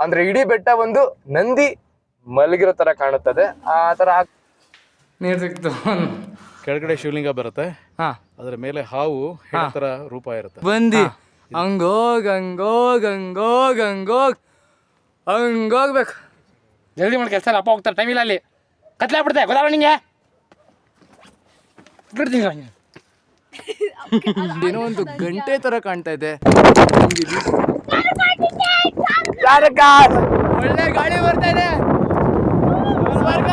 ಅಂದ್ರೆ ಇಡೀ ಬೆಟ್ಟ ಒಂದು ನಂದಿ ಮಲಗಿರೋ ತರ ಕಾಣುತ್ತದೆ. ಆ ತರ ನೀರು ಸಿಕ್ತು ಕೆಳಗಡೆ ಶಿವಲಿಂಗ ಬರುತ್ತೆ. ಹಾ. ಅದರ ಮೇಲೆ ಹಾವು ತರ ಥರ ರೂಪ ಇರುತ್ತೆ. ಬಂದಿ. ಹಂಗೋಗ್ ಗಂಗೋ ಗಂಗೋ ಹಂಗೋಗ್. ಹಂಗೋಗ್ಬೇಕು. ಜಲ್ದಿ ಮಾಡಿ ಕೆಲಸ ಅಪ್ಪ ಹೋಗ್ತಾರೆ ಟೈಮ್ ಇಲ್ಲ ಅಲ್ಲಿ. ಕತ್ಲಾಗ್ಬಿಡ್ತೆ ಗೊತ್ತಾಗ ನಿಂಗೆ? ಬಿಡ್ತೀನಿ. ಏನೋ ಒಂದು ಗಂಟೆ ತರ ಕಾಣ್ತಾ ಇದೆ. ಒಳ್ಳೆ ಗಾಳಿ ಬರ್ತಾ ಇದೆ. ಸ್ವರ್ಗ.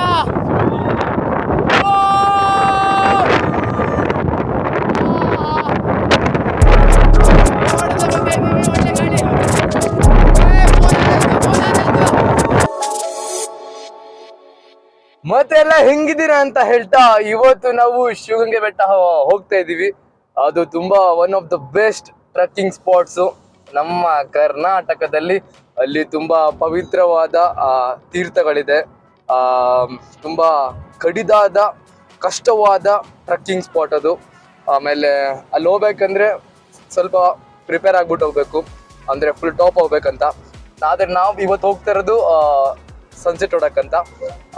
ಮತ್ತೆಲ್ಲ ಹೆಂಗಿದ್ದೀರಾ ಅಂತ ಹೇಳ್ತಾ ಇವತ್ತು ನಾವು ಶಿವಗಂಗೆ ಬೆಟ್ಟ ಹೋಗ್ತಾ ಇದೀವಿ ಅದು ತುಂಬಾ one of the best trekking spots ನಮ್ಮ ಕರ್ನಾಟಕದಲ್ಲಿ. ಅಲ್ಲಿ ತುಂಬಾ ಪವಿತ್ರವಾದ ತೀರ್ಥಗಳಿದೆ. ಆ, ತುಂಬಾ ಕಡಿದಾದ, ಕಷ್ಟವಾದ ಟ್ರಕ್ಕಿಂಗ್ ಸ್ಪಾಟ್ ಅದು. ಆಮೇಲೆ ಅಲ್ಲಿ ಹೋಗ್ಬೇಕಂದ್ರೆ ಸ್ವಲ್ಪ ಪ್ರಿಪೇರ್ ಆಗ್ಬಿಟ್ಟು ಹೋಗ್ಬೇಕು. ಅಂದ್ರೆ ಫುಲ್ ಟಾಪ್ ಹೋಗ್ಬೇಕಂತ. ಆದ್ರೆ ನಾವು ಇವತ್ತು ಹೋಗ್ತಾ ಇರೋದು ಸನ್ಸೆಟ್ ಹೊಡಕ್ಕಂತ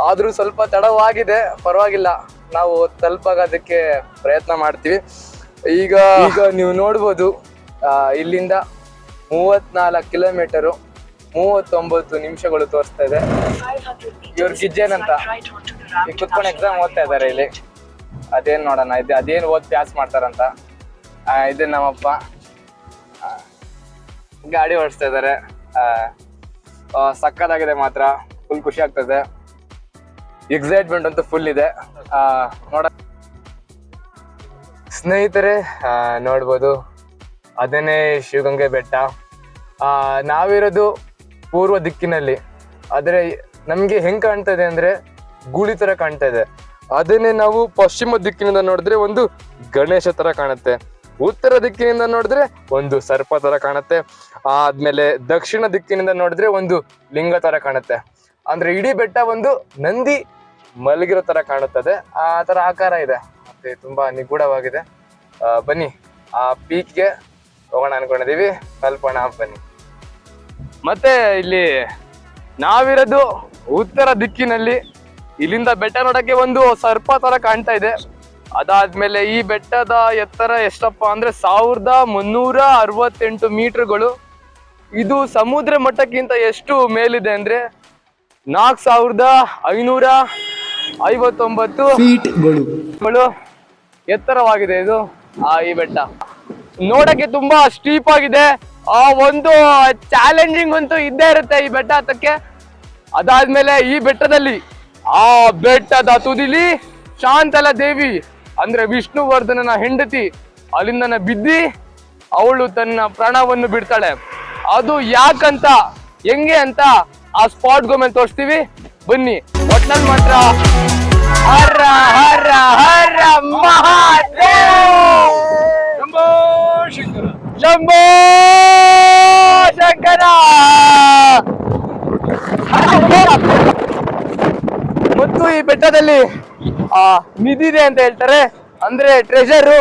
ಆದ್ರೂ ಸ್ವಲ್ಪ ತಡವಾಗಿದೆ, ಪರವಾಗಿಲ್ಲ. ನಾವು ತಲುಪಾಗೋದಕ್ಕೆ ಪ್ರಯತ್ನ ಮಾಡ್ತೀವಿ. ಈಗ ಈಗ ನೀವು ನೋಡ್ಬೋದು ಇಲ್ಲಿಂದ ಮೂವತ್ನಾಲ್ಕು ಕಿಲೋಮೀಟರು ಮೂವತ್ತೊಂಬತ್ತು ನಿಮಿಷಗಳು ತೋರಿಸ್ತಾ ಇದೆ. ಇವ್ರ ಗಿಜ್ಜೇನ್ ಅಂತ. ಕುತ್ಕೊಂಡು ಎಕ್ಸಾಮ್ ಓದ್ತಾ ಇದಾರೆ ಇಲ್ಲಿ. ಅದೇನ್ ನೋಡೋಣ ಇದು ಅದೇನ್ ಓದ್ ಪ್ಯಾಸ್ ಮಾಡ್ತಾರಂತ. ಇದೆ ನಮ್ಮಪ್ಪ. ಗಾಡಿ ಓಡಿಸ್ತಾ ಆ, ಸಕ್ಕತ್ತಾಗಿದೆ ಮಾತ್ರ. ಫುಲ್ ಖುಷಿ ಆಗ್ತದೆ. ಎಕ್ಸೈಟ್ಮೆಂಟ್ ಅಂತೂ ಫುಲ್ ಇದೆ. ನೋಡ ಸ್ನೇಹಿತರೆ ನೋಡ್ಬೋದು. ಅದನ್ನೇ ಶಿವಗಂಗೆ ಬೆಟ್ಟ. ನಾವಿರೋದು ಪೂರ್ವ ದಿಕ್ಕಿನಲ್ಲಿ. ಆದರೆ ನಮಗೆ ಹೆಂಗೆ ಕಾಣ್ತಾ ಇದೆ ಅಂದರೆ ಗೂಳಿ ಥರ ಕಾಣ್ತಾ ಇದೆ ಅದನ್ನೇ ನಾವು ಪಶ್ಚಿಮ ದಿಕ್ಕಿನಿಂದ ನೋಡಿದ್ರೆ ಒಂದು ಗಣೇಶ ಥರ ಕಾಣುತ್ತೆ. ಉತ್ತರ ದಿಕ್ಕಿನಿಂದ ನೋಡಿದ್ರೆ ಒಂದು ಸರ್ಪ ಥರ ಕಾಣುತ್ತೆ. ಆದಮೇಲೆ ದಕ್ಷಿಣ ದಿಕ್ಕಿನಿಂದ ನೋಡಿದ್ರೆ ಒಂದು ಲಿಂಗ ಥರ ಕಾಣುತ್ತೆ. ಅಂದರೆ ಇಡೀ ಬೆಟ್ಟ ಒಂದು ನಂದಿ ಮಲಗಿರೋ ಥರ ಕಾಣುತ್ತದೆ. ಆ ಥರ ಆಕಾರ ಇದೆ. ಮತ್ತೆ ತುಂಬ ನಿಗೂಢವಾಗಿದೆ. ಬನ್ನಿ, ಆ ಪೀಕ್ಗೆ ಹೋಗೋಣ ಅನ್ಕೊಂಡಿದ್ದೀವಿ ಕಲ್ಪಣ ಬನ್ನಿ. ಮತ್ತೆ ಇಲ್ಲಿ ನಾವಿರೋದು ಉತ್ತರ ದಿಕ್ಕಿನಲ್ಲಿ. ಇಲ್ಲಿಂದ ಬೆಟ್ಟ ನೋಡಕ್ಕೆ ಒಂದು ಸರ್ಪ ತರ ಕಾಣ್ತಾ ಇದೆ. ಅದಾದ್ಮೇಲೆ ಈ ಬೆಟ್ಟದ ಎತ್ತರ ಎಷ್ಟಪ್ಪ ಅಂದ್ರೆ ಸಾವಿರದ ಮುನ್ನೂರ ಅರವತ್ತೆಂಟು ಮೀಟರ್ಗಳು. ಇದು ಸಮುದ್ರ ಮಟ್ಟಕ್ಕಿಂತ ಎಷ್ಟು ಮೇಲಿದೆ ಅಂದ್ರೆ ನಾಲ್ಕು ಸಾವಿರದ ಐನೂರ ಐವತ್ತೊಂಬತ್ತು ಫೀಟ್ಗಳು. ಎತ್ತರವಾಗಿದೆ ಇದು ಆ ಈ ಬೆಟ್ಟ. ನೋಡಕ್ಕೆ ತುಂಬಾ ಸ್ಟೀಪ್ ಆಗಿದೆ. ಆ ಒಂದು ಚಾಲೆಂಜಿಂಗ್ ಅಂತೂ ಇದ್ದೇ ಇರುತ್ತೆ ಈ ಬೆಟ್ಟ ಹತ್ತಕ್ಕೆ. ಅದಾದ್ಮೇಲೆ ಈ ಬೆಟ್ಟದಲ್ಲಿ ಆ ಬೆಟ್ಟದ ತುದಿಲಿ ಶಾಂತಲ ದೇವಿ, ಅಂದ್ರೆ ವಿಷ್ಣುವರ್ಧನನ ಹೆಂಡತಿ ಅಲ್ಲಿಂದನ ಬಿದ್ದಿ ಅವಳು ತನ್ನ ಪ್ರಾಣವನ್ನು ಬಿಡ್ತಾಳೆ. ಅದು ಯಾಕಂತ, ಹೆಂಗೆ ಅಂತ ಆ ಸ್ಪಾಟ್ ಮೇಲೆ ತೋರಿಸ್ತೀವಿ. ಬನ್ನಿ, ಒಟ್ನಲ್ಲಿ ಮಾತ್ರ ಹರ ಹರ ಹರ ಮಹಾದೇವ್ ಶಂಭೋ ಶಂಕರ ಶಂಭೋ ಶಂಕರ! ಮತ್ತು ಈ ಬೆಟ್ಟದಲ್ಲಿ, ಆ ನಿಧಿ ಇದೆ ಅಂತ ಹೇಳ್ತಾರೆ. ಅಂದ್ರೆ ಟ್ರೆಷರು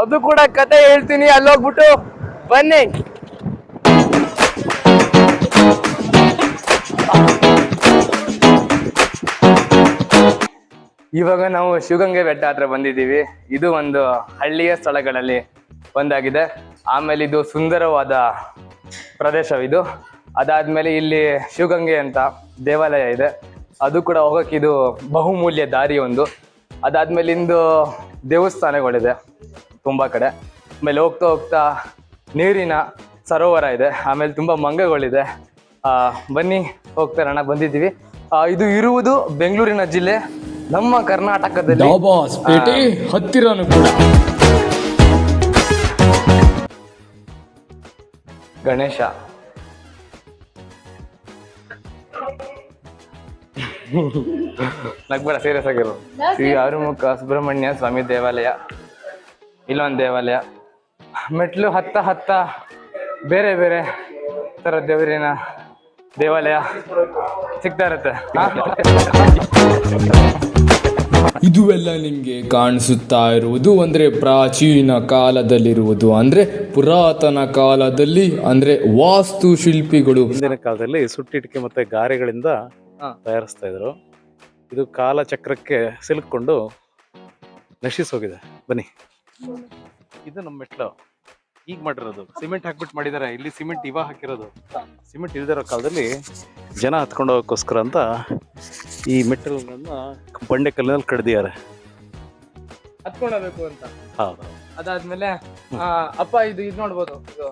ಅದು ಕೂಡ ಕತೆ ಹೇಳ್ತೀನಿ ಅಲ್ಲಿ ಹೋಗ್ಬಿಟ್ಟು ಬನ್ನಿ. ಇವಾಗ ನಾವು ಶಿವಗಂಗೆ ಬೆಟ್ಟ ಹತ್ರ ಬಂದಿದ್ದೀವಿ. ಇದು ಒಂದು ಹಳ್ಳಿಯ ಸ್ಥಳಗಳಲ್ಲಿ ಒಂದಾಗಿದೆ. ಆಮೇಲೆ ಇದು ಸುಂದರವಾದ ಪ್ರದೇಶವಿದು. ಅದಾದ್ಮೇಲೆ ಇಲ್ಲಿ ಶಿವಗಂಗೆ ಅಂತ ದೇವಾಲಯ ಇದೆ. ಅದು ಕೂಡ ಹೋಗೋಕೆ ಇದು ಬಹುಮೂಲ್ಯ ದಾರಿ ಒಂದು. ಅದಾದ್ಮೇಲೆ ಇಂದು ದೇವಸ್ಥಾನಗಳಿದೆ ತುಂಬ ಕಡೆ. ಆಮೇಲೆ ಹೋಗ್ತಾ ಹೋಗ್ತಾ ನೀರಿನ ಸರೋವರ ಇದೆ. ಆಮೇಲೆ ತುಂಬ ಮಂಗಗಳಿದೆ. ಆ, ಬನ್ನಿ ಹೋಗ್ತಾರಣ ಬಂದಿದ್ದೀವಿ. ಇದು ಇರುವುದು ಬೆಂಗಳೂರಿನ ಜಿಲ್ಲೆ ನಮ್ಮ ಕರ್ನಾಟಕದಲ್ಲಿ. ಹತ್ತಿರ ಹತ್ತಿರನು ಕೂಡ ಗಣೇಶ. ನಗ್ಬೇಡ ಸೀರಿಯಸ್ ಆಗಿರು. ಶ್ರೀ ಆರುಮುಖ ಸುಬ್ರಹ್ಮಣ್ಯ ಸ್ವಾಮಿ ದೇವಾಲಯ, ಇಲ್ಲೊಂದು ದೇವಾಲಯ. ಮೆಟ್ಲು ಹತ್ತ ಹತ್ತ ಬೇರೆ ಬೇರೆ ಥರ ದೇವರಿನ ದೇವಾಲಯ ಸಿಗ್ತಾ ಇರುತ್ತೆ. ಇದು ಎಲ್ಲ ನಿಮಗೆ ಕಾಣಿಸುತ್ತಾ ಇರುವುದು ಅಂದರೆ ಪ್ರಾಚೀನ ಕಾಲದಲ್ಲಿರುವುದು ಅಂದರೆ ಪುರಾತನ ಕಾಲದಲ್ಲಿ ಅಂದರೆ ವಾಸ್ತು ಶಿಲ್ಪಿಗಳು. ಹಿಂದಿನ ಕಾಲದಲ್ಲಿ ಸುಟ್ಟಿಟಿಕೆ ಮತ್ತೆ ಗಾರೆಗಳಿಂದ. ತಯಾರಿಸ್ತಾ ಇದ್ರು. ಇದು ಕಾಲಚಕ್ರಕ್ಕೆ ಸಿಲುಕೊಂಡು ನಶಿಸೋಗಿದೆ. ಬನ್ನಿ. ಇದು ನಮ್ಮ ಮೆಟ್ಲು. ಈಗ ಮಾಡಿರೋದು. ಸಿಮೆಂಟ್ ಹಾಕ್ಬಿಟ್ಟು ಮಾಡಿದ್ದಾರೆ ಇಲ್ಲಿ ಸಿಮೆಂಟ್ ಇವಾಗ ಹಾಕಿರೋದು. ಸಿಮೆಂಟ್ ಇಲ್ದಿರೋ ಕಾಲದಲ್ಲಿ ಜನ ಹತ್ಕೊಂಡು ಹೋಗೋಕ್ಕೋಸ್ಕರ ಅಂತ ಈ ಮೆಟ್ಟಲುಗಳನ್ನ ಬಂಡೆ ಕಲ್ಲಿನಲ್ಲಿ ಕಡ್ದಿದ್ದಾರೆ. ಹತ್ಕೊಂಡೋಗ್ಬೇಕು ಅಂತ. ಹೌದು. ಅದಾದ್ಮೇಲೆ ಆ, ಅಪ್ಪ ಇದು ಇದು ನೋಡ್ಬೋದು ಇದು.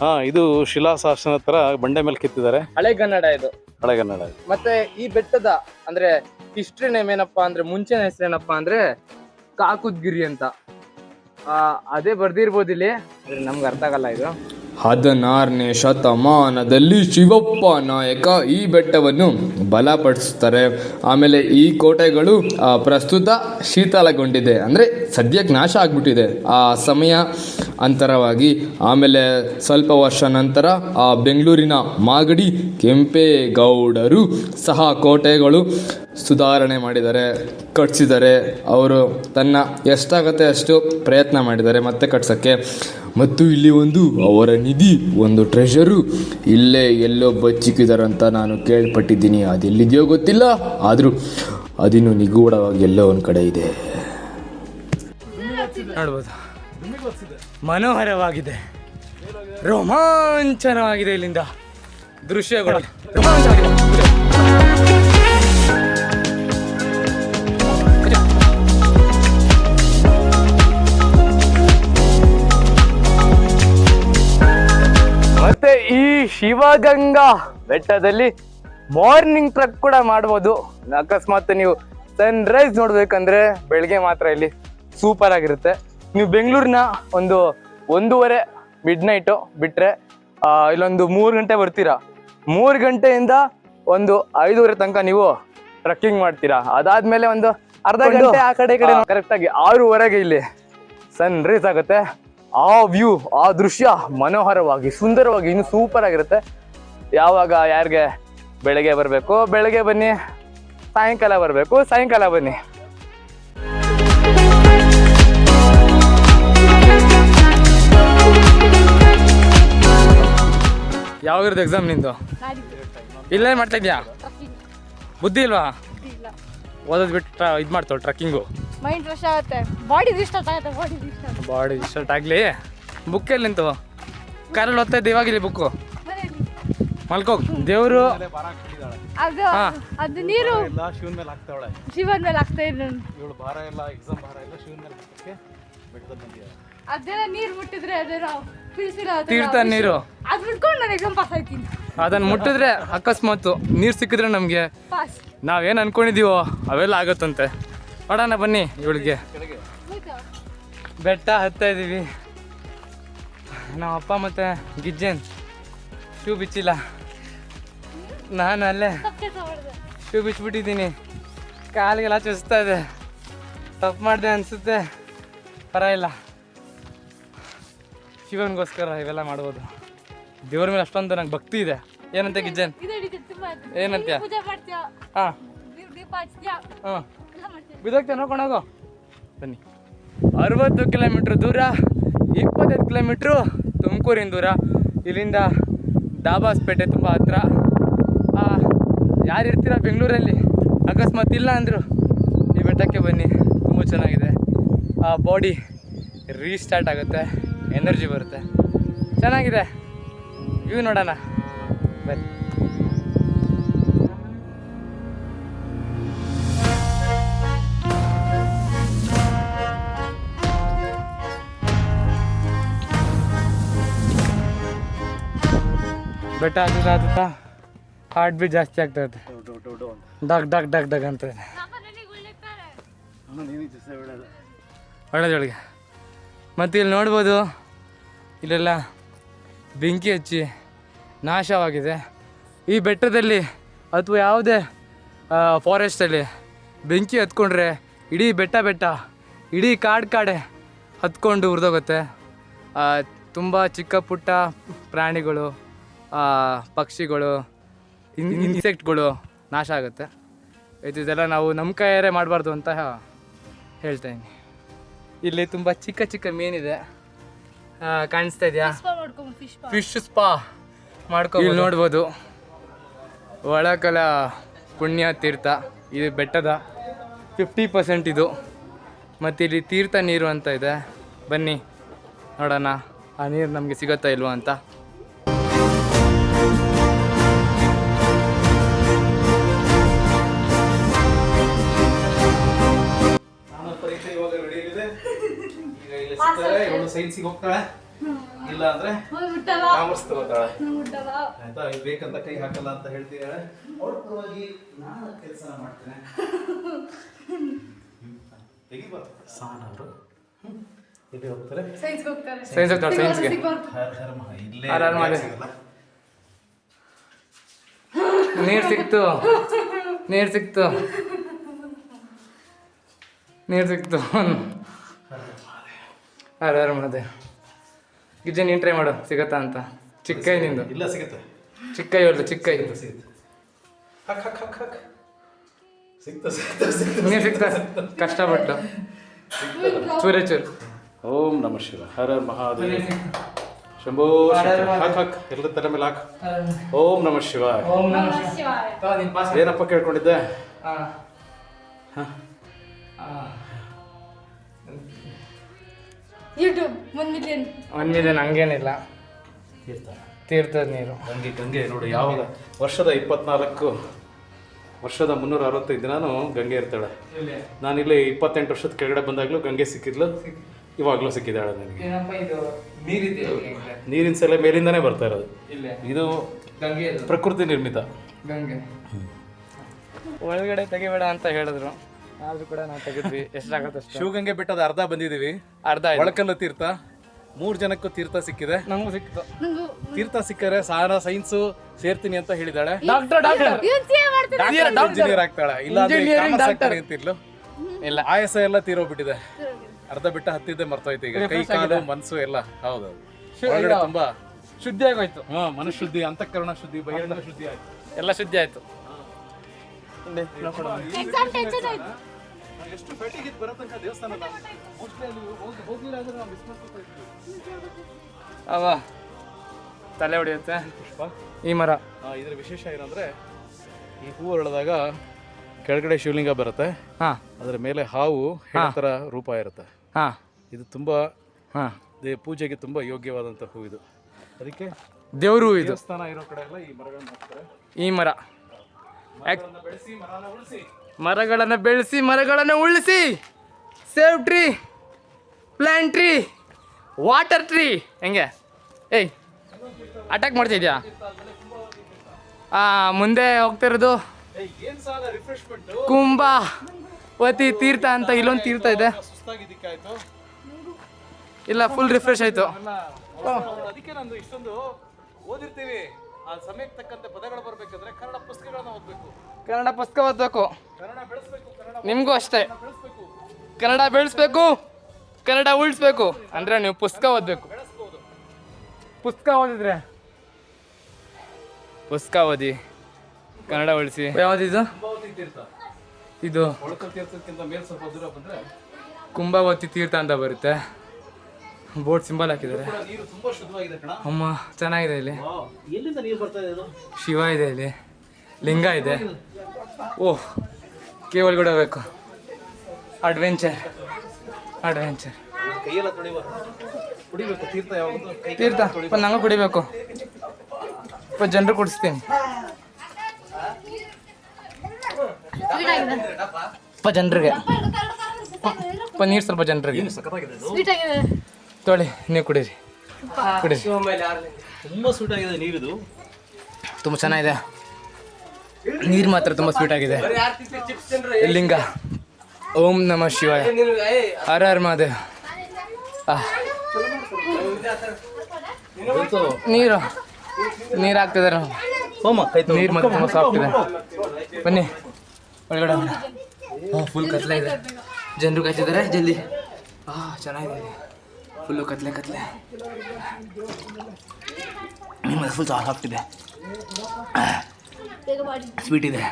ಹಾ ಇದು ಶಿಲಾಶಾಸನ ತರ ಬಂಡೆ ಮೇಲೆ ಕಿತ್ತಿದ್ದಾರೆ. ಹಳೆ ಕನ್ನಡ ಇದು. ಹಳೆಗನ್ನಡ ಮತ್ತೆ ಈ ಬೆಟ್ಟದ ಅಂದ್ರೆ ಹಿಸ್ಟ್ರಿ ನೇಮ್ ಏನಪ್ಪಾ ಅಂದ್ರೆ ಮುಂಚಿನ ಹೆಸರೇನಪ್ಪಾ ಅಂದ್ರೆ ಕಾಕುದ್ಗಿರಿ ಅಂತ. ಆ, ಅದೇ ಬರ್ದಿರ್ಬೋದು ಇಲ್ಲಿ. ನಮ್ಗೆ ಅರ್ಥ ಆಗಲ್ಲ ಇದು. ಹದಿನಾರನೇ ಶತಮಾನದಲ್ಲಿ ಶಿವಪ್ಪ ನಾಯಕ ಈ ಬೆಟ್ಟವನ್ನು ಬಲಪಡಿಸ್ತಾರೆ ಆಮೇಲೆ ಈ ಕೋಟೆಗಳು ಪ್ರಸ್ತುತ ಶೀತಲಗೊಂಡಿದೆ. ಅಂದರೆ ಸದ್ಯಕ್ಕೆ ನಾಶ ಆಗಿಬಿಟ್ಟಿದೆ. ಆ ಸಮಯ ಅಂತರವಾಗಿ ಆಮೇಲೆ ಸ್ವಲ್ಪ ವರ್ಷ ನಂತರ ಆ ಬೆಂಗಳೂರಿನ ಮಾಗಡಿ ಕೆಂಪೇಗೌಡರು ಸಹ ಕೋಟೆಗಳು ಸುಧಾರಣೆ ಮಾಡಿದ್ದಾರೆ ಕಟ್ಸಿದ್ದಾರೆ ಅವರು ತನ್ನ ಎಷ್ಟಾಗತ್ತೆ ಅಷ್ಟು ಪ್ರಯತ್ನ ಮಾಡಿದ್ದಾರೆ ಮತ್ತೆ ಕಟ್ಸೋಕ್ಕೆ. ಮತ್ತು ಇಲ್ಲಿ ಒಂದು ಅವರ ನಿಧಿ, ಒಂದು ಟ್ರೆಷರು ಇಲ್ಲೇ ಎಲ್ಲೋ ಬಚ್ಚಿಕ್ಕಿದಾರಂತ ನಾನು ಕೇಳ್ಪಟ್ಟಿದ್ದೀನಿ. ಅದೆಲ್ಲಿದೆಯೋ ಗೊತ್ತಿಲ್ಲ. ಆದರೂ ಅದಿನ್ನು ನಿಗೂಢವಾಗಿ ಎಲ್ಲೋ ಒಂದು ಕಡೆ ಇದೆ. ನೋಡ್ಬೋದು. ಮನೋಹರವಾಗಿದೆ. ರೋಮಾಂಚನವಾಗಿದೆ ಇಲ್ಲಿಂದ. ದೃಶ್ಯಗಳು. ರೋಮಾಂಚವಾಗಿದೆ ಮತ್ತೆ ಈ ಶಿವಗಂಗಾ ಬೆಟ್ಟದಲ್ಲಿ ಮಾರ್ನಿಂಗ್ ಟ್ರಕ್ ಕೂಡ ಮಾಡ್ಬೋದು. ಅಕಸ್ಮಾತ್ ನೀವು ಸನ್ ರೈಸ್ ನೋಡ್ಬೇಕಂದ್ರೆ ಬೆಳಿಗ್ಗೆ ಮಾತ್ರ ಇಲ್ಲಿ ಸೂಪರ್ ಆಗಿರುತ್ತೆ. ನೀವು ಬೆಂಗಳೂರಿನ ಒಂದು ಒಂದೂವರೆ ಮಿಡ್ ನೈಟು ಬಿಟ್ಟರೆ ಇಲ್ಲೊಂದು ಮೂರು ಗಂಟೆ ಬರ್ತೀರಾ? ಮೂರು ಗಂಟೆಯಿಂದ ಒಂದು ಐದೂವರೆ ತನಕ ನೀವು ಟ್ರಕ್ಕಿಂಗ್ ಮಾಡ್ತೀರಾ. ಅದಾದ್ಮೇಲೆ ಒಂದು ಅರ್ಧ ಗಂಟೆ ಆ ಕಡೆ ಕಡೆ ಕರೆಕ್ಟ್ ಆಗಿ ಆರೂವರೆಗೆ ಇಲ್ಲಿ ಸನ್ ರೈಸ್ ಆಗುತ್ತೆ. ಆ ವ್ಯೂ ಆ ದೃಶ್ಯ ಮನೋಹರವಾಗಿ ಸುಂದರವಾಗಿ ಇನ್ನು ಸೂಪರ್ ಆಗಿರುತ್ತೆ. ಯಾವಾಗ ಯಾರಿಗೆ ಬೆಳಗ್ಗೆ ಬರಬೇಕು? ಬೆಳಗ್ಗೆ ಬನ್ನಿ ಸಾಯಂಕಾಲ ಬರಬೇಕು. ಸಾಯಂಕಾಲ ಬನ್ನಿ. ಯಾವಾಗಿರೋದು ಎಕ್ಸಾಮ್ ನಿಂದು? ಇಲ್ಲೇ ಮಾಡ್ತಾ ಇದೆಯಾ ಬುದ್ಧಿ ಇಲ್ವಾ? ಓದೋದು ಬಿಟ್ಟು ಇದು ಮಾಡ್ತಾಳೆ ಟ್ರಕ್ಕಿಂಗು. ಮೈಂಡ್ ಫ್ರೆಶ್ ಆಗುತ್ತೆ. ಬಾಡಿ ರಿಸ್ಟಾರ್ಟ್ ಆಗುತ್ತೆ ಬಾಡಿ ರಿಸ್ಟಾರ್ಟ್ ಬಾಡಿ ಸ್ಟಾರ್ಟ್ ಆಗಲಿ. ಬುಕ್ ಎಲ್ಲಿ ನಿಂತು? ಕಾರಲ್ಲಿ ಓದ್ತಾ ಇದ್ದೆ ಇವಾಗಿಲ್ಲ ಬುಕ್ಕು. ಮಲ್ಕೋ ದೇವರು. ಅದು ಅದು ನೀರು. ಶಿವನ ಮೇಲೆ ಹಾಕ್ತಾವಳೆ. ಶಿವನ ಮೇಲೆ ಹಾಕ್ತಾ ಇದೆ ಇವಳು ಭಾರ ಎಲ್ಲ ಎಕ್ಸಾಮ್ ಭಾರ ಎಲ್ಲ ಶಿವನ ಮೇಲೆ ಹಾಕಕ್ಕೆ ಬೆಟ್ಟದಲ್ಲಿ ಬಂದಿದ್ದಾರೆ ಅದೆಲ್ಲ ನೀರು ಮುಟ್ಟಿದ್ರೆ ಅದೇನೋ ತೀರ್ಥ ನೀರು. ಅದು ಬಿಟ್ಕೊಂಡು ನಾನು ಎಕ್ಸಾಮ್ ಪಾಸ್ ಆಯ್ತೀನಿ. ಅದನ್ನ ಮುಟ್ಟಿದ್ರೆ ಅಕಸ್ಮಾತ್ ನೀರು ಸಿಕ್ಕಿದ್ರೆ ನಮಗೆ. ಪಾಸ್ ನಾವೇನು ಅನ್ಕೊಂಡಿದೀವೋ ಅವೆಲ್ಲ ಆಗತ್ತಂತೆ. ಮಾಡೋಣ ಬನ್ನಿ ಇವಳಿಗೆ. ಬೆಟ್ಟ ಹತ್ತಾ ಇದೀವಿ. ನಮ್ಮ ಅಪ್ಪ ಮತ್ತೆ ಗಿಜ್ಜನ್. ಶೂ ಬಿಚ್ಚಿಲ್ಲ. ನಾನು ಅಲ್ಲೇ ಶೂ ಬಿಚ್ಚಿಬಿಟ್ಟಿದ್ದೀನಿ ಕಾಲಿಗೆಲ್ಲ ಚುಸ್ತಾ ಇದೆ. ತಪ್ಪು ಮಾಡಿದೆ ಅನಿಸುತ್ತೆ. ಪರವಾಗಿಲ್ಲ. ಶಿವನಿಗೋಸ್ಕರ ಇವೆಲ್ಲ ಮಾಡ್ಬೋದು. ದೇವ್ರ ಮೇಲೆ ಅಷ್ಟೊಂದು ನಂಗೆ ಭಕ್ತಿ ಇದೆ. ಏನಂತ ಗಿಜ್ಜನ್? ಏನಂತ? ಬಿದೋಗ್ತೇನೆ ಹಾಂ. ಹಾಂ. ನೋಡ್ಕೊಂಡೋಗು ಬನ್ನಿ. ಅರವತ್ತು ಕಿಲೋಮೀಟ್ರ್ ದೂರ ಇಪ್ಪತ್ತೈದು ಕಿಲೋಮೀಟ್ರು ತುಮಕೂರಿನ ದೂರ. ಇಲ್ಲಿಂದ ದಾಬಾಸ್ಪೇಟೆ ತುಂಬ ಹತ್ರ. ಯಾರು ಇರ್ತೀರ ಬೆಂಗಳೂರಲ್ಲಿ? ಅಕಸ್ಮಾತ್ ಇಲ್ಲ ಅಂದರು ಈ ಬೆಟ್ಟಕ್ಕೆ ಬನ್ನಿ. ತುಂಬ ಚೆನ್ನಾಗಿದೆ. ಆ ಬಾಡಿ ರೀಸ್ಟಾರ್ಟ್ ಆಗುತ್ತೆ. ಎನರ್ಜಿ ಬರುತ್ತೆ. ಚೆನ್ನಾಗಿದೆ. ವ್ಯೂ ನೋಡೋಣ. ಬನ್ನಿ. ಬೆಟ್ಟ ಹತ್ತುತ್ತಾ ಹತ್ತುತ್ತಾ ಹಾರ್ಟ್ ಬೀಟ್ ಜಾಸ್ತಿ ಆಗ್ತಾ ಇದೆ ಡಗ್ ಡಗ್ ಡಗ್ ಡಗ್ ಅಂತ ಒಳ್ಳೆದೊಳಗೆ ಮತ್ತು ಇಲ್ಲಿ ನೋಡ್ಬೋದು? ಇಲ್ಲೆಲ್ಲ ಬೆಂಕಿ ಹಚ್ಚಿ ನಾಶವಾಗಿದೆ. ಈ ಬೆಟ್ಟದಲ್ಲಿ ಅಥವಾ ಯಾವುದೇ ಫಾರೆಸ್ಟಲ್ಲಿ ಬೆಂಕಿ ಹತ್ಕೊಂಡ್ರೆ ಇಡೀ ಬೆಟ್ಟ ಬೆಟ್ಟ, ಇಡೀ ಕಾಡು ಕಾಡೆ ಹತ್ಕೊಂಡು ಉರಿದೋಗುತ್ತೆ. ತುಂಬ ಚಿಕ್ಕ ಪುಟ್ಟ ಪ್ರಾಣಿಗಳು ಪಕ್ಷಿಗಳು, ಇನ್ ಇನ್ಸೆಕ್ಟ್ಗಳು ನಾಶ ಆಗುತ್ತೆ. ಇದೆಲ್ಲ ನಾವು ನಮ್ಮ ಕೈಯಾರೆ ಮಾಡಬಾರ್ದು ಅಂತ ಹೇಳ್ತಾ ಇದ್ದೀನಿ. ಇಲ್ಲಿ ತುಂಬ ಚಿಕ್ಕ ಚಿಕ್ಕ ಮೀನಿದೆ. ಆ, ಕಾಣಿಸ್ತಾ ಇದೆಯಾ? ಫಿಶ್ ಸ್ಪಾ ಮಾಡ್ಕೊ ಇಲ್ಲಿ ನೋಡ್ಬೋದು. ಒಳಕಲ ಪುಣ್ಯ ತೀರ್ಥ. ಇದು ಬೆಟ್ಟದ ಫಿಫ್ಟಿ ಪರ್ಸೆಂಟ್ ಇದು. ಮತ್ತು ಇಲ್ಲಿ ತೀರ್ಥ ನೀರು ಅಂತ ಇದೆ. ಬನ್ನಿ ನೋಡೋಣ. ಆ ನೀರು ನಮಗೆ ಸಿಗುತ್ತಾ ಇಲ್ವಾ ಅಂತ. ಸೈನ್ಸಿಗೆ ಹೋಗ್ತಾಳೆ? ಇಲ್ಲ ಅಂದ್ರೆ ಕಾಮರ್ಸ್ ತಗೋತಾಳೆ. ಆಯ್ತಾ? ಇದು ಬೇಕಂತ ಕೈ ಹಾಕಲ್ಲ ಅಂತ ಹೇಳ್ತಿದ್ದಾಳೆ ಅವ್ರ ಪರವಾಗಿ ನಾನು ಕೆಲಸ ಮಾಡ್ತೇನೆ. ತೆಗಿಬಾರ್ದು. ಸಾನ್ ಅವರು? ಇಲ್ಲಿ ಹೋಗ್ತಾರೆ? ಸೈನ್ಸ್ ಹೋಗ್ತಾರೆ. ಸೈನ್ಸ್ಗೆ ಇಲ್ಲೇ. ನೀರು ಸಿಕ್ತು. ನೀರು ಸಿಕ್ತು. ನೀರು ಸಿಕ್ತು. ಅರ ಅರ ಮಾಡಿದೆ? ಗಿಜ್ಜೆ ನೀನು ಟ್ರೈ ಮಾಡು. ಸಿಗತ್ತಾ ಅಂತ. ಚಿಕ್ಕೈ ನಿಂದು. ಇಲ್ಲ ಸಿಗುತ್ತೆ. ಚಿಕ್ಕೈ ಕೈ ಚಿಕ್ಕೈ ಸಿಗುತ್ತೆ ಹಕ್ ಹಕ್ ಹಕ್ ಹಕ್. ಸಿಗ್ತಾ ಸಿಗ್ತಾ ಸಿಗ್ತಾ ನೀನು ಸಿಗ್ತಾ ಕಷ್ಟಪಟ್ಟು. ಚೂರೇ ಚೂರು. ಓಂ ನಮ ಶಿವ. ಹರ ಮಹಾದೇವ. ಶಂಭೋ. ಹಾಕ್ ಹಾಕ್. ಎಲ್ಲ ತರ ಮೇಲೆ ಹಾಕ್. ಓಂ ನಮ ಶಿವ ಓಂ ನಮಃ ಶಿವಾಯ. ತಗೋ ನಿನ್ ಪಾಸ್ ಏನಪ್ಪ ಕೇಳ್ಕೊಂಡಿದ್ದೆ? ಹಾ. ಹಾ. ಮಿಲಿಯನ್ ಒನ್ ಮಿಲಿಯನ್ ಹಂಗೇನಿಲ್ಲ. ತೀರ್ಥದ ನೀರು. ಗಂಗೆ ಗಂಗೆ ನೋಡು ಯಾವಾಗ? ವರ್ಷದ ಇಪ್ಪತ್ನಾಲ್ಕು ವರ್ಷದ ಮುನ್ನೂರ ಅರವತ್ತೈದು ದಿನಾನು ಗಂಗೆ ಇರ್ತಾಳೆ. ನಾನಿಲ್ಲಿ ಇಪ್ಪತ್ತೆಂಟು ವರ್ಷದ ಕೆಳಗಡೆ ಬಂದಾಗಲೂ ಗಂಗೆ ಸಿಕ್ಕಿದ್ಲು. ಇವಾಗಲೂ ಸಿಕ್ಕಿದ್ದಾಳೆ ನನಗೆ. ನೀರಿನ ಸೆಲೆ ಮೇಲಿಂದನೇ ಬರ್ತಾ ಇರೋದು. ಇದು ಗಂಗೆ ಇದು ಪ್ರಕೃತಿ ನಿರ್ಮಿತ. ಗಂಗೆ. ಒಳಗಡೆ ತೆಗಿಬೇಡ ಅಂತ ಹೇಳಿದ್ರು. ಆದ್ರೂ ಕೂಡ ನಾವು ತೆಗೆದ್ವಿ. ಎಷ್ಟಾಗತ್ತೆ ಅಷ್ಟು. ಶಿವಗಂಗೆ ಬೆಟ್ಟದ ಅರ್ಧ ಬಂದಿದೀವಿ ಅರ್ಧ. ಒಳಕಲ್ಲು ತೀರ್ಥ. ಮೂರ್ ಜನಕ್ಕೂ ತೀರ್ಥ ಸಿಕ್ಕಿದೆ. ನಮಗೂ ಸಿಕ್ತು ತೀರ್ಥ ಸಿಕ್ಕರೆ ಸಾರ ಸೈನ್ಸ್ ಸೇರ್ತೀನಿ ಅಂತ ಹೇಳಿದಾಳೆ ಡಾಕ್ಟರ್ ಡಾಕ್ಟರ್. ಇಂಜಿನಿಯರ್ ಆಗ್ತಾಳೆ. ಇಲ್ಲ ಅಂತಿರ್ಲು ಇಲ್ಲ ಆಯಾಸ ಎಲ್ಲ ತೀರೋಗ್ಬಿಟ್ಟಿದೆ. ಅರ್ಧ ಬಿಟ್ಟ ಹತ್ತಿದ್ದೆ ಮರ್ತೋಯ್ತು ಈಗ. ಕೈ ಕಾಲು ಮನಸ್ಸು ಎಲ್ಲ. ಹೌದು. ಒಳಗಡೆ ತುಂಬಾ ಶುದ್ಧಿ ಆಗೋಯ್ತು. ಹಾ ಮನಃಶುದ್ಧಿ ಅಂತಃಕರಣ ಶುದ್ಧಿ ಬಹಿರಂಗ ಶುದ್ಧಿ ಆಯ್ತು. ಎಲ್ಲ ಶುದ್ಧಿ ಆಯ್ತು. ಎಕ್ಸಾಮ್ ಟೆನ್ಷನ್ ಬರೋ ಎಷ್ಟು ಬರತಕ್ಕ ದೇವಸ್ಥಾನ ಮೋಸ್ಟ್ಲಿ ಅಲ್ಲಿ ಹೋಗಿ ಹೋಗಿಲ್ಲ ಅಂದ್ರೆ ನಾವು ಮಿಸ್ ಮಾಡ್ಕೊತಾ ಇದ್ವಿ. ಅವ ತಲೆ ಹೊಡೆಯುತ್ತೆ. ಪುಷ್ಪ? ಈ ಮರ. ಇದ್ರ ವಿಶೇಷ ಏನಂದ್ರೆ ಈ ಹೂವು ಅರಳಿದಾಗ ಕೆಳಗಡೆ ಶಿವಲಿಂಗ ಬರುತ್ತೆ. ಹಾ. ಅದರ ಮೇಲೆ ಹಾವು ಥರ ರೂಪ ಇರುತ್ತೆ. ಹಾ. ಇದು ತುಂಬಾ ಹಾ. ದೇ ಪೂಜೆಗೆ ತುಂಬಾ ಯೋಗ್ಯವಾದಂಥ ಹೂ ಇದು. ಅದಕ್ಕೆ ದೇವರು ಇದು. ದೇವಸ್ಥಾನ ಇರೋ ಕಡೆ ಎಲ್ಲ ಈ ಮರಗಳನ್ನ ಹಾಕ್ತಾರೆ. ಈ ಮರ. ಬೆಳೆಸಿ ಮರನ ಉಳಿಸಿ. ಮರಗಳನ್ನು ಬೆಳೆಸಿ, ಮರಗಳನ್ನು ಉಳಿಸಿ. Save tree plant tree water tree ಹೆಂಗೆ? ಏಯ್ ಅಟ್ಯಾಕ್ ಮಾಡ್ತಿದ್ಯಾ? ಮುಂದೆ ಹೋಗ್ತಿರೋದು ಕುಂಭ, ವತಿ, ತೀರ್ಥ ಅಂತ ಇಲ್ಲೊಂದು ತೀರ್ಥ ಇದೆ. ಇಲ್ಲ ಫುಲ್ ರಿಫ್ರೆಶ್ ಆಯಿತು. ಓದಿರ್ತೀವಿ. ಆ ಸಮಯಕ್ಕೆ ತಕ್ಕಂತೆ ಪದಗಳು ಬರಬೇಕಂದ್ರೆ ಕನ್ನಡ ಪುಸ್ತಕಗಳನ್ನ ಓದ್ಬೇಕು. ಕನ್ನಡ ಪುಸ್ತಕ ಓದಬೇಕು. ಕನ್ನಡ ಬೆಳೆಸ್ಬೇಕು ಕನ್ನಡ ನಿಮಗೂ ಅಷ್ಟೇ. ಬೆಳೆಸ್ಬೇಕು. ಕನ್ನಡ ಬೆಳೆಸ್ಬೇಕು ಕನ್ನಡ ಉಳಿಸ್ಬೇಕು. ಅಂದರೆ ನೀವು ಪುಸ್ತಕ ಓದಬೇಕು. ಬೆಳೆಸ್ಬೋದು. ಪುಸ್ತಕ ಓದಿದ್ರೆ? ಪುಸ್ತಕ ಓದಿ ಕನ್ನಡ ಉಳಿಸಿ. ಯಾವುದಿದು? ಕುಂಭಾವತಿ ತೀರ್ಥ. ಇದು ಒಳಕಲ್ ತೀರ್ಥಕ್ಕಿಂತ ಮೇಲ್ ಸ್ವಲ್ಪ ದೂರ ಬಂದ್ರೆ ಕುಂಭಾವತಿ ತೀರ್ಥ ಅಂತ ಬರುತ್ತೆ. ಬೋಟ್ ಸಿಂಬಲ್ ಹಾಕಿದ್ದಾರೆ. ಕೂಡ ನೀರು ತುಂಬಾ ಶುದ್ಧವಾಗಿದೆ ಕಣ. ಅಮ್ಮ ಚೆನ್ನಾಗಿದೆ ಇಲ್ಲಿ. ಎಲ್ಲಿಂದ ನೀರು ಬರ್ತಾ ಇದೆ ಇದು? ಶಿವ ಇದೆ ಇಲ್ಲಿ. ಲಿಂಗ ಇದೆ. ಓಹ್ ಕೇವಲ್ ಕೂಡ ಬೇಕು. ಅಡ್ವೆಂಚರ್ ಅಡ್ವೆಂಚರ್ ಕೈಯೆಲ್ಲ ತೊಳಿಬಾರ್ದು ಕುಡಿಬೇಕು ತೀರ್ಥ ನಂಗೆ ಕುಡಿಬೇಕು. ಇಪ್ಪ ಜನರು ಕುಡಿಸ್ತೀನಿ. ಇಪ್ಪ ಜನರಿಗೆ. ಇಪ್ಪ ನೀರು ಸ್ವಲ್ಪ ಜನರಿಗೆ. ಸ್ವೀಟ್ ಆಗಿದೆ. ತೊಳಿ ನೀವು ಕುಡೀರಿ. ಕುಡೀರಿ. ತುಂಬಾ ಸ್ವೀಟ್ ಆಗಿದೆ ನೀರಿದು. ತುಂಬ ಚೆನ್ನಾಗಿದೆ. ನೀರು ಮಾತ್ರ ತುಂಬ ಸ್ವೀಟ್ ಆಗಿದೆ. ಲಿಂಗ. ಓಂ ನಮ ಶಿವಾಯ. ಹರ ಹರ ಮಹಾದೇವ್. ನೀರು. ನೀರು ಹಾಕ್ತಿದ್ದಾರೆ ನೀರು ಮತ್ತೆ ತುಂಬ ಸಾಫ್ಟ್ ಇದೆ. ಬನ್ನಿ. ಒಳಗಡೆ ಫುಲ್ ಕತ್ಲ ಇದೆ. ಜನರು ಕಾಯ್ತಿದ್ದಾರೆ ಜಲ್ದಿ. ಹಾಂ ಚೆನ್ನಾಗಿದೆ. ಫುಲ್ಲು ಕತ್ಲೆ ಕತ್ಲೆ ಫುಲ್ ಸಾಫ್ಟ್ ಇದೆ ಸ್ವೀಟ್ ಇದೆ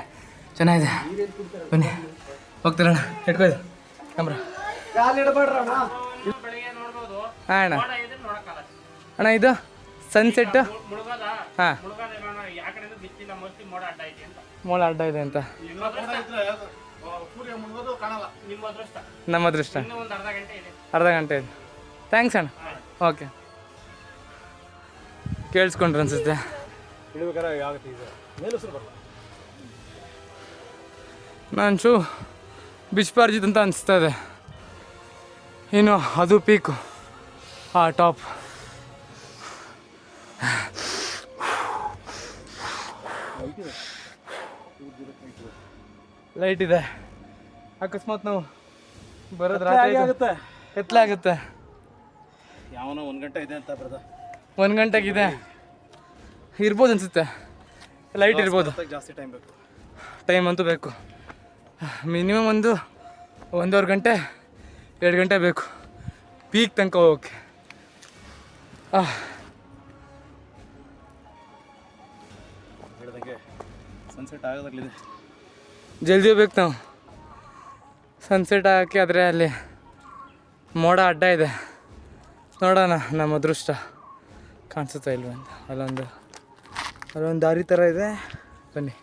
ಚೆನ್ನಾಗಿದೆ ಬನ್ನಿ ಹೋಗ್ತೀರಣ್ಣ ಇಟ್ಕೋ ಇದು ಕ್ಯಾಮ್ರಾ ಹಾಂ ಅಣ್ಣ ಅಣ್ಣ ಇದು ಸನ್ಸೆಟ್ಟು ಹಾಂ ಮೋಡ ಅಡ್ಡ ಇದೆ ಅಂತ. ನಮ್ಮ ಅದೃಷ್ಟ? ಅರ್ಧ ಗಂಟೆ ಇದೆ. ಥ್ಯಾಂಕ್ಸ್ ಅಣ್ಣ. ಓಕೆ ಕೇಳಿಸ್ಕೊಂಡ್ರೆ ಅನ್ಸುತ್ತೆ. ನಾನು ಇದು ಇದೆ ಬಿಚ್ಪಾರ್ಜಿತ್ ಅಂತ ಅನಿಸ್ತದೆ ಇನ್ನು ಅದು ಪೀಕು ಆ ಟಾಪ್ ಲೈಟ್ ಇದೆ. ಅಕಸ್ಮಾತ್ ನಾವು ಬರೋದು ರಾತ್ರಿ ಆಗುತ್ತೆ. ಎತ್ತಲೆ ಆಗುತ್ತೆ. ಯಾವನೋ ಒಂದು ಗಂಟೆ ಇದೆ ಅಂತ ಬ್ರದ ಒಂದು ಗಂಟೆಗಿದೆ. ಇರ್ಬೋದು ಅನ್ಸುತ್ತೆ. ಲೈಟ್ ಇರ್ಬೋದು. ಜಾಸ್ತಿ ಟೈಮ್ ಬೇಕು. ಟೈಮ್ ಅಂತೂ ಬೇಕು. ಮಿನಿಮಮ್ ಒಂದು ಒಂದೂವರೆ ಗಂಟೆ ಎರಡು ಗಂಟೆ ಬೇಕು. ಪೀಕ್ ತನಕ ಹೋಗೋಕ್ಕೆ ಹೇಳ್ದಂಗೆ ಸನ್ಸೆಟ್ ಆಗೋದ್ರಲ್ಲಿದೆ ಜಲ್ದಿ ಹೋಗ್ಬೇಕು ನಾವು. ಸನ್ಸೆಟ್ ಹಾಕಿ ಆದರೆ ಅಲ್ಲಿ ಮೋಡ ಅಡ್ಡ ಇದೆ. ನೋಡೋಣ ನಮ್ಮ ಅದೃಷ್ಟ ಕಾಣಿಸುತ್ತಾ ಇಲ್ವ ಅಂತ. ಅಲ್ಲೊಂದು ಅಲ್ಲೊಂದು ದಾರಿ ಥರ ಇದೆ. ಬನ್ನಿ.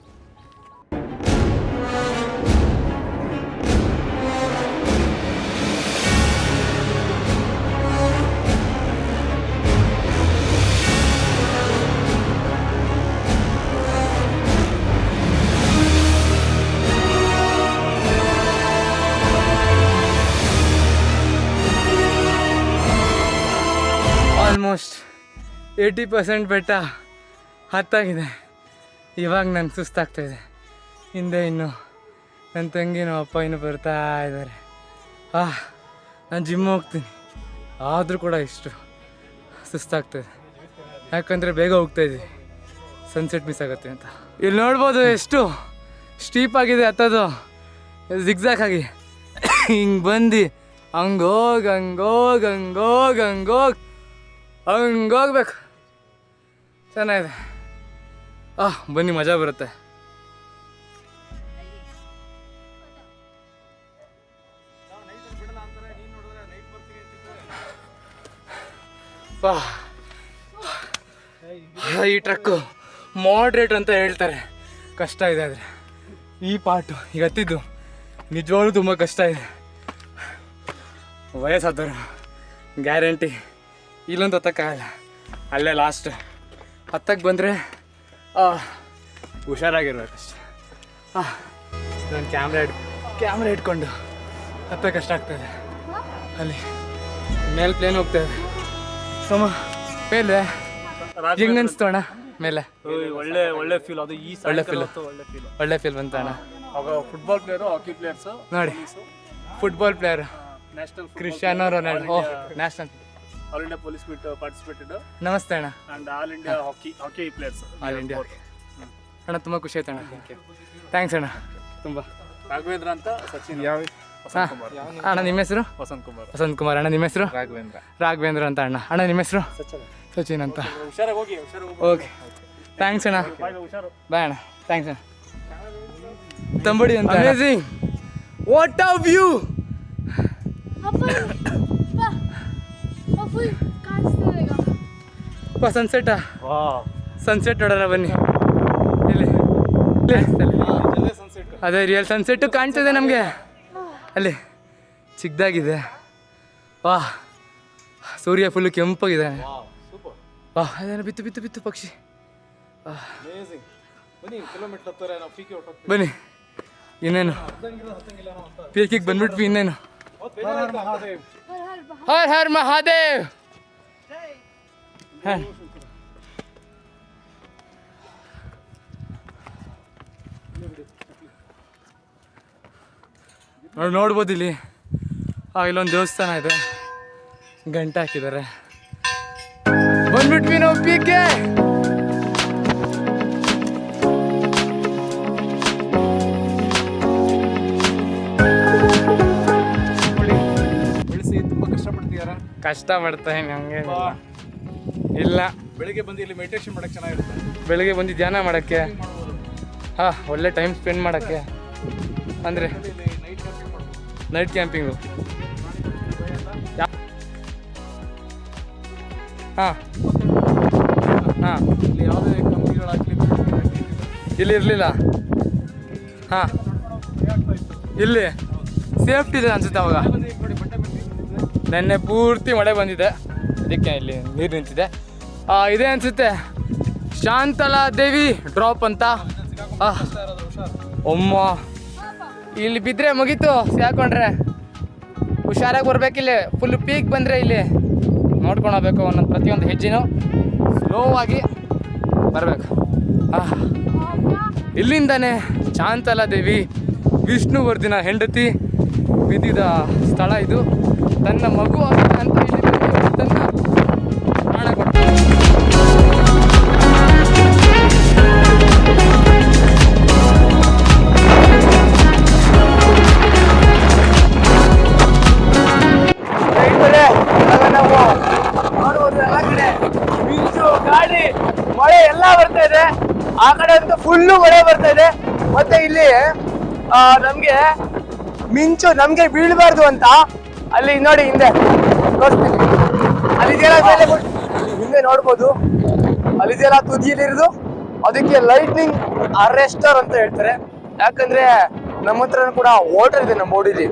ಏಯ್ಟಿ ಪರ್ಸೆಂಟ್ ಬೆಟ್ಟ ಹತ್ತಾಗಿದೆ. ಇವಾಗ ನಂಗೆ ಸುಸ್ತಾಗ್ತಾಯಿದೆ ಹಿಂದೆ ಇನ್ನು ನನ್ನ ತಂಗಿನೂ ಅಪ್ಪ ಇನ್ನೂ ಬರ್ತಾ ಇದ್ದಾರೆ. ಆ, ನಾನು ಜಿಮ್ ಹೋಗ್ತೀನಿ. ಆದರೂ ಕೂಡ ಇಷ್ಟು ಸುಸ್ತಾಗ್ತದೆ ಯಾಕಂದರೆ ಬೇಗ ಹೋಗ್ತಾಯಿದ್ವಿ ಸನ್ಸೆಟ್ ಮಿಸ್ ಆಗುತ್ತೆ ಅಂತ. ಇಲ್ಲಿ ನೋಡ್ಬೋದು ಎಷ್ಟು ಸ್ಟೀಪ್ ಆಗಿದೆ ಹತ್ತೋದು. ಜಿಗ್ಜಾಕ್ ಆಗಿ. ಹಿಂಗೆ ಬಂದು ಹಂಗೋಗಿ ಹಂಗೋಗಿ ಹಂಗೋಗಿ ಹಂಗೋಗಿ ಹಂಗೋಗ್ಬೇಕು ಚೆನ್ನಾಗಿದೆ. ಆ, ಬನ್ನಿ, ಮಜಾ ಬರುತ್ತೆ. ಈ ಟ್ರಕ್ಕು ಮಾಡ್ರೇಟ್ ಅಂತ ಹೇಳ್ತಾರೆ. ಕಷ್ಟ ಇದೆ ಆದರೆ. ಈ ಪಾಟು ಈಗ ಹತ್ತಿದ್ದು ನಿಜವಾಗ್ಲೂ ತುಂಬ ಕಷ್ಟ ಇದೆ. ವಯಸ್ಸಾದವರು ಗ್ಯಾರಂಟಿ ಇಲ್ಲೊಂದು ಹತ್ತಕ್ಕಾಗಲ್ಲ. ಅಲ್ಲೇ ಲಾಸ್ಟ್ ಹತ್ತಕ್ಕೆ ಬಂದರೆ ಹುಷಾರಾಗಿರ್ಬೇಕಷ್ಟೆ. ನಾನು ಕ್ಯಾಮ್ರಾ ಇಟ್ ಕ್ಯಾಮ್ರಾ ಇಟ್ಕೊಂಡು ಹತ್ತಕ್ಕೆ ಕಷ್ಟ ಆಗ್ತದೆ ಅಲ್ಲಿ ಮೇಲೆ ಪ್ಲೇನ್ ಹೋಗ್ತೇವೆ ಸಮ ಮೇಲೆ. ಹೆಂಗ್ ಅಣ್ಣ ಮೇಲೆ? ಒಳ್ಳೆ ಒಳ್ಳೆ ಫೀಲ್ ಅದು ಈ ಒಳ್ಳೆ ಫೀಲ್ ಒಳ್ಳೆ ಫೀಲ್ ಒಳ್ಳೆ ಫೀಲ್ ಬಂತ ಅಣ್ಣ. ಅವಾಗ ಫುಟ್ಬಾಲ್ ಪ್ಲೇಯರು ಹಾಕಿ ಪ್ಲೇಯರ್ಸ್ ನೋಡಿ football player national Cristiano Ronaldo. National all India police meet participated ನಮಸ್ತೆ ಅಣ್ಣ. And all India hockey hockey players all India ಅಣ್ಣ ತುಂಬ ಖುಷಿ ಆಯ್ತು ಅಣ್ಣ. ಥ್ಯಾಂಕ್ಸ್ ಅಣ್ಣ. ತುಂಬ. ರಾಘವೇಂದ್ರ ಅಂತ ಸಚಿನ್. ಯಾವ ಅಣ್ಣ ನಿಮ್ಮ ಹೆಸರು? ವಸಂತ್ ಕುಮಾರ್ ವಸಂತ್ ಕುಮಾರ್ ಅಣ್ಣ ನಿಮ್ಮ ಹೆಸರು? ರಾಘವೇಂದ್ರ. ರಾಘವೇಂದ್ರ ಅಂತ ಅಣ್ಣ. ಅಣ್ಣ ನಿಮ್ಮ ಹೆಸರು? ಸಚಿನ್. ಅಂತ. ಹುಷಾರಾಗಿ ಹೋಗಿ ಹುಷಾರಾಗಿ ಓಕೆ. ಥ್ಯಾಂಕ್ಸ್ ಅಣ್ಣ. ಬಾಯ್ ಅಣ್ಣ. ಥ್ಯಾಂಕ್ಸ್ ಅಣ್ಣ. ತಂಬಡಿ ಅಂತ amazing what of view full ಕಾಣಿಸ್ತಿದೆ ಈಗ. ಸನ್ಸೆಟ್ಟಾ ವಾ ಸನ್ಸೆಟ್ ನೋಡೋಣ ಬನ್ನಿ. ಇಲ್ಲಿ. ಅದೇ ರಿಯಲ್ ಸನ್ಸೆಟ್ಟು ಕಾಣ್ತಿದೆ ನಮಗೆ. ಅಲ್ಲಿ. ಚಿಕ್ಕದಾಗಿದೆ ವಾ. ಸೂರ್ಯ ಫುಲ್ ಕೆಂಪಾಗಿದೆ. ಸೂಪರ್ ವಾ ಅದೇನೋ ಬಿತ್ತು ಬಿತ್ತು ಬಿತ್ತು ಪಕ್ಷಿ. ಬನ್ನಿ ಇನ್ನೇನು? ಪೀಕಿಗೆ ಬಂದ್ಬಿಟ್ವಿ ಇನ್ನೇನು? ಮಹಾದೇವ್ ಹರ್ महादेव ಹ. ನೋಡಿ, ನೋಡ್ಬೋದು ಇಲ್ಲಿ. ಆ, ಇಲ್ಲೊಂದು ದೇವಸ್ಥಾನ ಇದೆ. ಗಂಟೆ ಹಾಕಿದ್ದಾರೆ. ಬಂದ್ಬಿಟ್ವಿ ನಾವು ಪೀಕೆ ಕಷ್ಟ ಪಡ್ತಾ ಹಂಗೆ. ಇಲ್ಲ. ಬೆಳಿಗ್ಗೆ ಬಂದು ಇಲ್ಲಿ ಮೆಡಿಟೇಷನ್ ಮಾಡಕ್ಕೆ ಚೆನ್ನಾಗಿರುತ್ತೆ. ಬೆಳಿಗ್ಗೆ ಬಂದು ಧ್ಯಾನ ಮಾಡೋಕ್ಕೆ. ಹಾಂ ಒಳ್ಳೆ ಟೈಮ್ ಸ್ಪೆಂಡ್ ಮಾಡೋಕ್ಕೆ. ಅಂದರೆ? ನೈಟ್ ಕ್ಯಾಂಪಿಂಗು ಹಾಂ. ಹಾಂ. ಇಲ್ಲಿ ಯಾವುದೇ ಕಂಪ್ನಿಗಳಾಗಲಿ ಇಲ್ಲಿ ಇರಲಿಲ್ಲ. ಹಾಂ. ಇಲ್ಲಿ ಸೇಫ್ಟಿ ಇದೆ ಅನ್ಸುತ್ತೆ ಅವಾಗ. ನೆನ್ನೆ ಪೂರ್ತಿ ಮಳೆ ಬಂದಿದೆ. ಅದಕ್ಕೆ ಇಲ್ಲಿ ನೀರು ನಿಂತಿದೆ. ಇದೆ ಅನ್ಸುತ್ತೆ. ಶಾಂತಲಾ ದೇವಿ ಡ್ರಾಪ್ ಅಂತ. ಒಮ್ಮ. ಇಲ್ಲಿ ಬಿದ್ದರೆ ಮುಗೀತು ಸಾಕೊಂಡ್ರೆ ಹುಷಾರಾಗಿ ಇಲ್ಲಿ. ಫುಲ್ ಪೀಕ್ ಬಂದರೆ ಇಲ್ಲಿ ನೋಡ್ಕೊಂಡು ಹೋಗ್ಬೇಕು ಒಂದೊಂದು ಪ್ರತಿಯೊಂದು ಹೆಜ್ಜೆನೂ ಸ್ಲೋ ಆಗಿ ಬರಬೇಕು. ಇಲ್ಲಿಂದಾನೆ ಶಾಂತಲಾ ದೇವಿ ವಿಷ್ಣುವರ್ಧಿನ ಹೆಂಡತಿ ಬಿದ್ದಿದ ಸ್ಥಳ ಇದು. ತನ್ನ ಮಗು ಅಂತ ಇಲ್ಲಿ ಬಂದು ತನ್ನ ಪ್ರಾಣ ಮಿಂಚು ಗಾಳಿ ಮಳೆ ಎಲ್ಲ ಬರ್ತಾ ಇದೆ. ಆ ಕಡೆ ಅಂತೂ ಫುಲ್ಲು ಮಳೆ ಬರ್ತಾ ಇದೆ. ಮತ್ತೆ ಇಲ್ಲಿ ನಮ್ಗೆ ಮಿಂಚು ನಮ್ಗೆ ಬೀಳಬಾರ್ದು ಅಂತ ಅಲ್ಲಿ ನೋಡಿ ಹಿಂದೆ. ತೋರಿಸ್ತೀನಿ. ಅಲ್ಲಿ ಮೇಲೆ ಹಿಂದೆ ನೋಡ್ಬೋದು. ಅಲ್ಲಿ ತುದಿಯಲ್ಲಿ ತುದಿಯಲ್ಲಿರೋದು ಅದಕ್ಕೆ ಲೈಟ್ನಿಂಗ್ ಅರೆಸ್ಟರ್ ಅಂತ ಹೇಳ್ತಾರೆ. ಯಾಕಂದ್ರೆ ನಮ್ಮ ಹತ್ರ ಕೂಡ ವಾಟರ್ ಇದೆ ನಮ್ಮ ಓಡಿಲಿ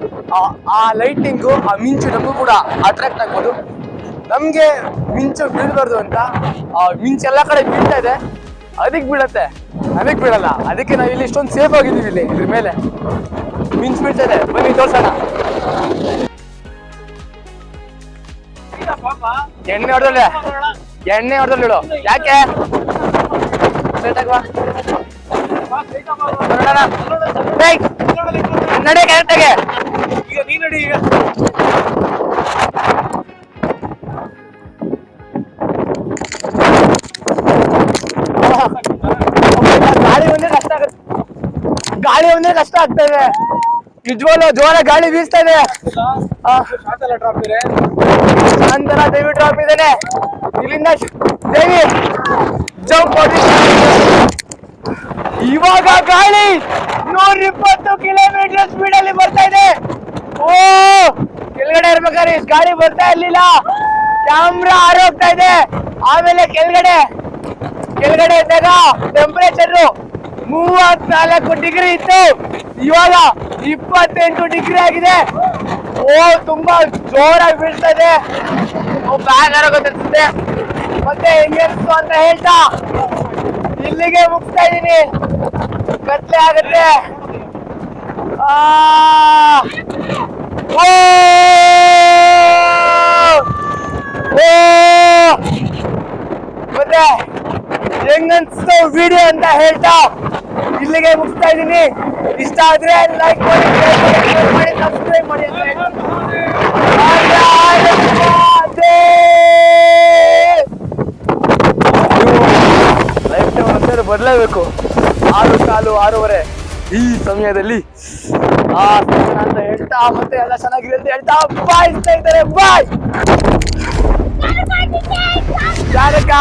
ಆ ಲೈಟಿಂಗು ಆ ಮಿಂಚು ನಮಗೂ ಕೂಡ ಅಟ್ರಾಕ್ಟ್ ಆಗ್ಬೋದು. ನಮ್ಗೆ ಮಿಂಚು ಬೀಳ್ಬಾರ್ದು ಅಂತ, ಆ ಮಿಂಚು ಎಲ್ಲ ಕಡೆ ಬೀಳ್ತಾ ಇದೆ. ಅದಕ್ಕೆ ಬೀಳತ್ತೆ. ಅದಕ್ಕೆ ಬೀಳಲ್ಲ. ಅದಕ್ಕೆ ನಾವು ಇಲ್ಲಿ ಇಷ್ಟೊಂದು ಸೇಫ್ ಆಗಿದ್ದೀವಿ ಇಲ್ಲಿ, ಇದ್ರ ಮೇಲೆ. ಮಿಂಚು ಬೀಳ್ತಾ ಇದೆ ಬನ್ನಿ ತೋರ್ಸೋಣ ಎಣ್ಣೆ ಹೊಡೆದಲ್ಲ? ಎಣ್ಣೆ ಹೊಡೆದಲ್ಲ ಯಾಕೆ. ನೋಡೋಣ. ಏಯ್, ನಡೆ ಕರೆಕ್ಟಾಗೆ. ಈಗ ನೀ ನಡಿ ಈಗ. ಗಾಳಿ ಒಂದೇ ಕಷ್ಟ ಆಗುತ್ತೆ. ಗಾಳಿ ಒಂದೇ ಕಷ್ಟ ಆಗ್ತಾ ಇದೆ ನಿಜವಾಗ್ಲೂ ಜೋರ ಗಾಳಿ ಬೀಸ್ತಾ ಇದೆ. ಆ, ಶಾಂತಲ ಡ್ರಾಪ್ ಇದೆ. ನಂತರ ದೇವಿ ಡ್ರಾಪ್ ಇದ್ದೇನೆ ಇಲ್ಲಿಂದ ದೇವಿ ಜಂಪ್ ಇವಾಗ ಗಾಳಿ ನೂರ ಇಪ್ಪತ್ತು ಕಿಲೋಮೀಟರ್ ಸ್ಪೀಡ್ ಅಲ್ಲಿ ಬರ್ತಾ ಇದೆ. ಓ ಕೆಳಗಡೆ ಇರ್ಬೇಕಾದ್ರೆ ಗಾಳಿ ಬರ್ತಾ ಇರ್ಲಿಲ್ಲ. ಕ್ಯಾಮ್ರಾ ಆರೋಗ್ತಾ ಇದೆ. ಆಮೇಲೆ ಕೆಳಗಡೆ ಕೆಳಗಡೆ ಇದ್ದಾಗ ಟೆಂಪರೇಚರ್ ಮೂವತ್ನಾಲ್ಕು ಡಿಗ್ರಿ ಇತ್ತು. ಇವಾಗ ಇಪ್ಪತ್ತೆಂಟು ಡಿಗ್ರಿ ಆಗಿದೆ. ಓ, ತುಂಬಾ ಜೋರಾಗಿ ಬೀಳ್ತಾ ಇದೆ. ಓ ಬ್ಯಾಗ್ ಆರೋಗುತ್ತೆ ಮತ್ತೆ ಹೆಂಗಿರ್ತು ಅಂತ ಹೇಳ್ತಾ. ಇಲ್ಲಿಗೆ ಮುಗಿಸ್ತಾ ಇದ್ದೀನಿ ಕತ್ಲೆ ಆಗತ್ತೆ. ಮತ್ತೆ ಹೆಂಗನ್ಸ್ತು ವಿಡಿಯೋ ಅಂತ ಹೇಳ್ತಾ. ಇಲ್ಲಿಗೆ ಮುಗಿಸ್ತಾ ಇದೀನಿ. ಇಷ್ಟ ಆದ್ರೆ ಲೈಕ್ ಮಾಡಿ ಮಾಡಿ ಸಬ್ಸ್ಕ್ರೈಬ್ ಮಾಡಿ ಅಂತ ಹೇಳ್ತೀನಿ. ಲೈಫ್ ಟೈಮ್ ಒಂದ್ಸರಿ ಬದಲೇಬೇಕು ಆರು ಕಾಲು ಆರೂವರೆ ಈ ಸಮಯದಲ್ಲಿ. ಆ ಅಂತ ಹೇಳ್ತಾ ಮತ್ತೆ ಎಲ್ಲ ಚೆನ್ನಾಗಿದೆ ಅಂತ ಹೇಳ್ತಾ ಬಾಯ್ ಇದ್ದಾರೆ ಬಾಯ್ ಜಾನಕ